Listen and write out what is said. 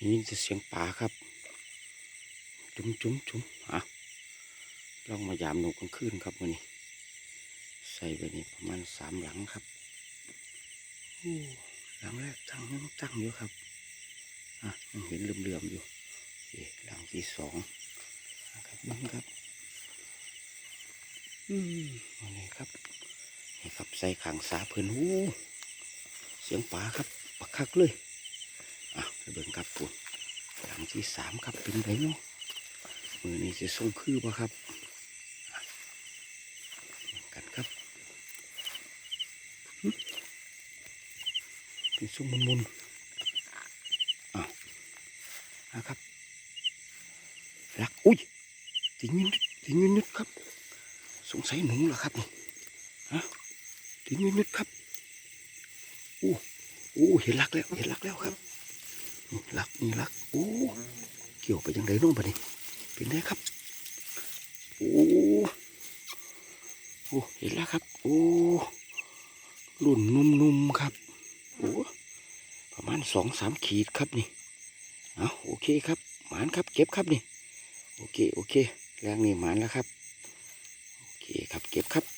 ยินเสียงป่าครับ จุ้มจุ้มจุ้มอะลองมายามหนูกลางคืนครับวันนี้ ใส่ไปนี่ประมาณสามหลังครับโอ้หลังแรกตั้งยังตั้งอยู่ครับอะยังเห็นเหลื่อมๆอยู่อเคหลังที่สองนะครับเบังครับ อืมอันนี้ครับนี่ครับใส่ขังสาเพิ่อนหูเสียงป่าครับปักคักเลย เบิ่งครับปุ่นหลังที่สามครับเป็นไรเนาะมือนี้จะส่งคือปะครับกันครับเป็นส่งมุนๆอ้าวนะครับลักอุ้ยติงนิดติงนิดครับ สงสัยหนูเหรอครับนี่ฮะถึงนิดครับโอ้โอ้เห็นลักแล้วเห็นลักแล้วครับ นี่ลักนี่ลักโอ้เกี่ยวไปยังไงน้องปะนี่เป็นไงครับโอ้โอ้เห็นแล้วครับ โอ้หลุ่นนุ่มๆครับโอ้ประมาณสองสามขีดครับนี่เอาโอเคครับหมานครับเก็บครับนี่โอเคโอเคแรงนี่หมานแล้วครับโอเคครับเก็บครับ